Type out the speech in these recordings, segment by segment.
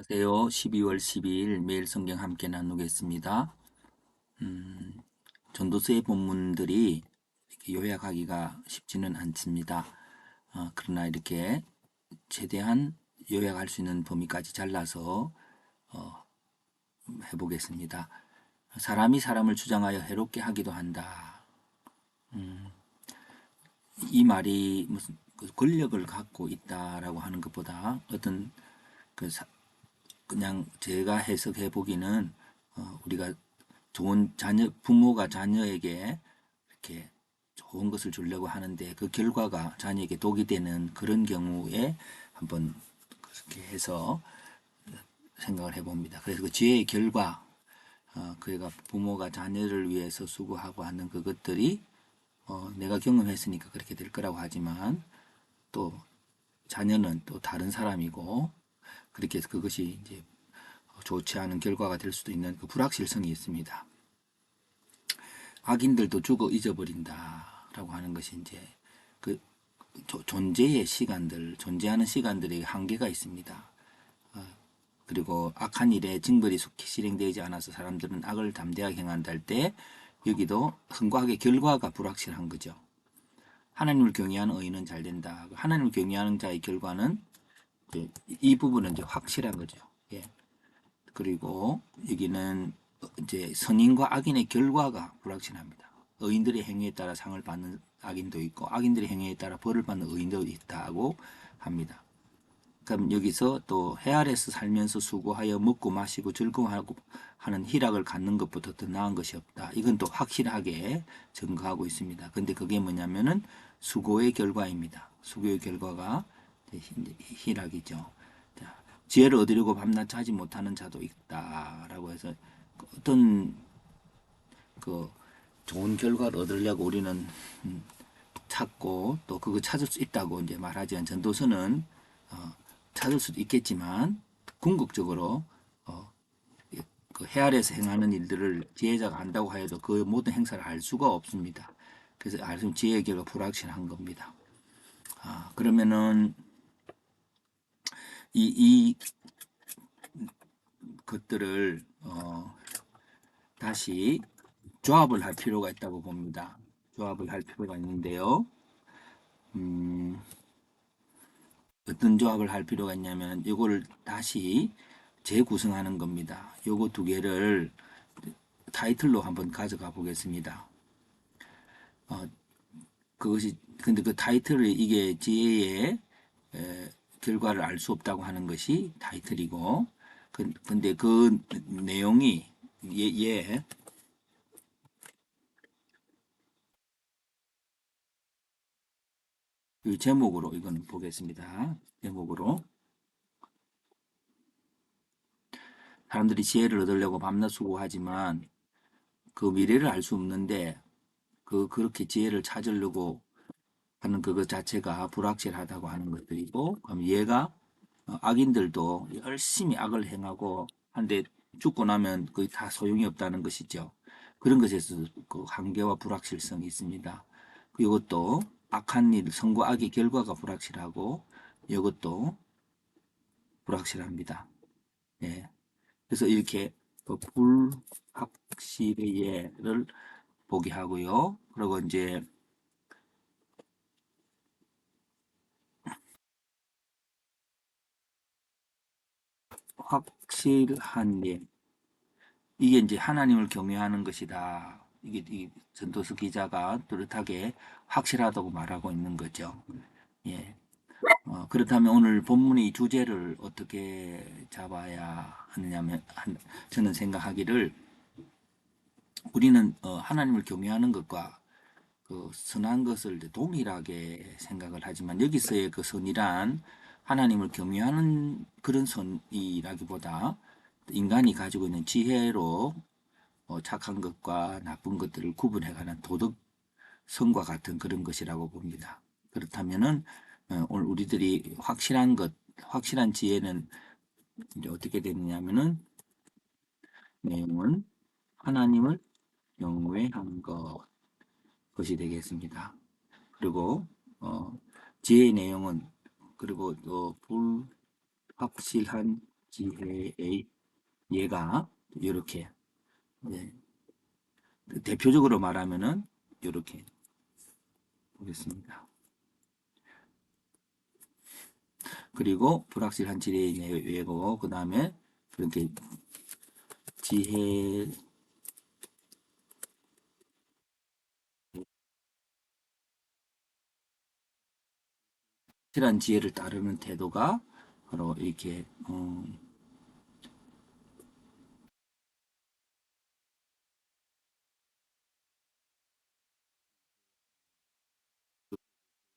안녕하세요. 12월 12일 매일 성경 함께 나누겠습니다. 음, 전도서의 본문들이 이렇게 요약하기가 쉽지는 않습니다. 어, 그러나 이렇게 최대한 요약할 수 있는 범위까지 잘라서 어, 해보겠습니다. 사람이 사람을 주장하여 해롭게 하기도 한다. 음, 이 말이 무슨 그 권력을 갖고 있다라고 하는 것보다 어떤 그 사- 그냥 제가 해석해 보기는 어, 우리가 좋은 자녀 부모가 자녀에게 이렇게 좋은 것을 주려고 하는데 그 결과가 자녀에게 독이 되는 그런 경우에 한번 그렇게 해서 생각을 해봅니다. 그래서 그 지혜의 결과, 어, 그가 부모가 자녀를 위해서 수고하고 하는 그것들이 어, 내가 경험했으니까 그렇게 될 거라고 하지만 또 자녀는 또 다른 사람이고 그렇게 해서 그것이 이제 좋지 않은 결과가 될 수도 있는 그 불확실성이 있습니다. 악인들도 죽어 잊어버린다라고 하는 것이 이제 그 조- 존재의 시간들, 존재하는 시간들의 한계가 있습니다. 어, 그리고 악한 일에 징벌이 속히 실행되지 않아서 사람들은 악을 담대하게 행한다 할 때 여기도 흥과학의 결과가 불확실한 거죠. 하나님을 경외하는 의인은 잘 된다. 하나님을 경외하는 자의 결과는 이제 이 부분은 이제 확실한 거죠. 예. 그리고 여기는 이제 선인과 악인의 결과가 불확실합니다. 의인들의 행위에 따라 상을 받는 악인도 있고 악인들의 행위에 따라 벌을 받는 의인도 있다고 합니다. 그럼 여기서 또 해아래서 살면서 수고하여 먹고 마시고 즐거워하고 하는 희락을 갖는 것보다 더 나은 것이 없다. 이건 또 확실하게 증거하고 있습니다. 근데 그게 뭐냐면은 수고의 결과입니다. 수고의 결과가 희락이죠. 자, 지혜를 얻으려고 밤낮 자지 못하는 자도 있다라고 해서 어떤 그 좋은 결과를 얻으려고 우리는 음, 찾고 또 그거 찾을 수 있다고 이제 말하지만 전도서는 어, 찾을 수도 있겠지만 궁극적으로 어, 그 해아래서 행하는 일들을 지혜자가 안다고 하여도 그 모든 행사를 할 수가 없습니다. 그래서 알수 지혜의 결과 불확실한 겁니다. 아, 그러면은 이, 이 것들을 어, 다시 조합을 할 필요가 있다고 봅니다. 조합을 할 필요가 있는데요. 음, 어떤 조합을 할 필요가 있냐면 이거를 다시 재구성하는 겁니다. 요거 두 개를 타이틀로 한번 가져가 보겠습니다. 어, 그것이 근데 그 타이틀을 이게 지혜의 에, 결과를 알 수 없다고 하는 것이 타이틀이고 그, 근데 그 내용이 예, 예그 제목으로 이거는 보겠습니다. 제목으로 사람들이 지혜를 얻으려고 밤낮 수고하지만 그 미래를 알 수 없는데 그 그렇게 지혜를 찾으려고 하는 그것 자체가 불확실하다고 하는 것들이고 그럼 얘가 어, 악인들도 열심히 악을 행하고 한데 죽고 나면 거의 다 소용이 없다는 것이죠. 그런 것에서 그 한계와 불확실성이 있습니다. 이것도 악한 일, 선과 악의 결과가 불확실하고 이것도 불확실합니다. 예. 그래서 이렇게 그 불확실의 예를 보게 하고요. 그리고 이제 확실한 예. 이게 이제 하나님을 경외하는 것이다. 이게 이 전도서 기자가 뚜렷하게 확실하다고 말하고 있는 거죠. 예. 어, 그렇다면 오늘 본문의 주제를 어떻게 잡아야 하느냐면 한- 저는 생각하기를 우리는 어, 하나님을 경외하는 것과 그 선한 것을 동일하게 생각을 하지만 여기서의 그 선이란 하나님을 경외하는 그런 선이라기보다 인간이 가지고 있는 지혜로 어, 착한 것과 나쁜 것들을 구분해가는 도덕 성과 같은 그런 것이라고 봅니다. 그렇다면은 어, 오늘 우리들이 확실한 것, 확실한 지혜는 어떻게 되느냐면은 내용은 하나님을 경외한 것 것이 되겠습니다. 그리고 어, 지혜의 내용은 그리고 또 불확실한 지혜의 얘가 이렇게 네. 대표적으로 말하면은 이렇게 보겠습니다. 그리고 불확실한 지혜의 예고 그 다음에 그렇게 지혜 확실한 지혜를 따르는 태도가 바로 이렇게 어,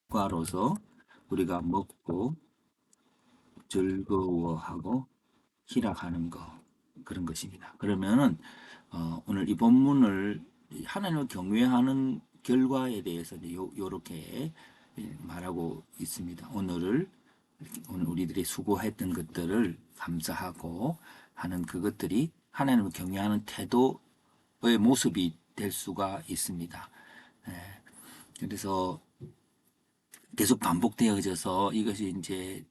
과로서 우리가 먹고 즐거워하고 희락하는 거 그런 것입니다. 그러면은 어, 오늘 이 본문을 하나님을 경외하는 결과에 대해서 요렇게 말하고 있습니다. 오늘을 오늘 우리들이 수고했던 것들을 감사하고 하는 그것들이 하나님을 경외하는 태도의 모습이 될 수가 있습니다. 예. 그래서 계속 반복되어져서 이것이 이제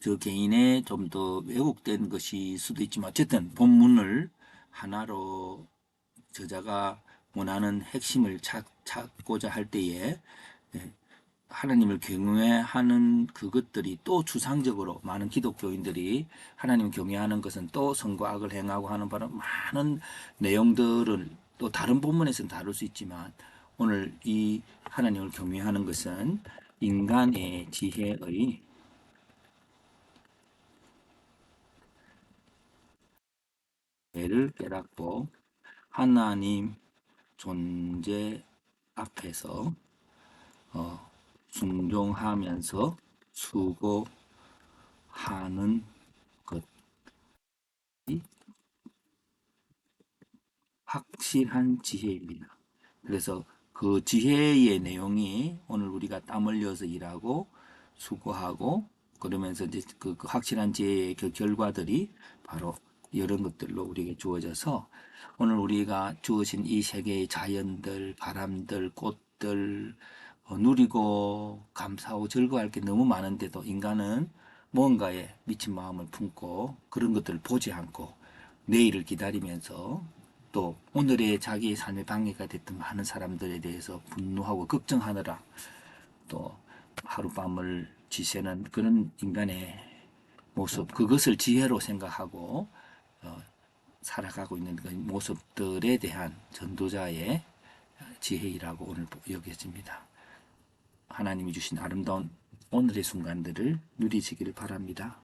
저 개인의 좀 더 왜곡된 것일 수도 있지만 어쨌든 본문을 하나로 저자가 원하는 핵심을 찾, 찾고자 할 때에 예, 하나님을 경외하는 그것들이 또 추상적으로 많은 기독교인들이 하나님을 경외하는 것은 또 선과 악을 행하고 하는 바는 많은 내용들을 또 다른 본문에서는 다룰 수 있지만 오늘 이 하나님을 경외하는 것은 인간의 지혜의 를 깨닫고 하나님 존재 앞에서 어, 순종하면서 수고하는 것이 확실한 지혜입니다. 그래서 그 지혜의 내용이 오늘 우리가 땀 흘려서 일하고 수고하고 그러면서 이제 그, 그 확실한 지혜의 그 결과들이 바로 이런 것들로 우리에게 주어져서 오늘 우리가 주어진 이 세계의 자연들, 바람들, 꽃들 어, 누리고 감사하고 즐거워할 게 너무 많은데도 인간은 무언가에 미친 마음을 품고 그런 것들을 보지 않고 내일을 기다리면서 또 오늘의 자기의 삶의 방해가 됐던 많은 사람들에 대해서 분노하고 걱정하느라 또 하룻밤을 지새는 그런 인간의 모습 그것을 지혜로 생각하고 어, 살아가고 있는 그 모습들에 대한 전도자의 지혜이라고 오늘 여겨집니다. 하나님이 주신 아름다운 오늘의 순간들을 누리시기를 바랍니다.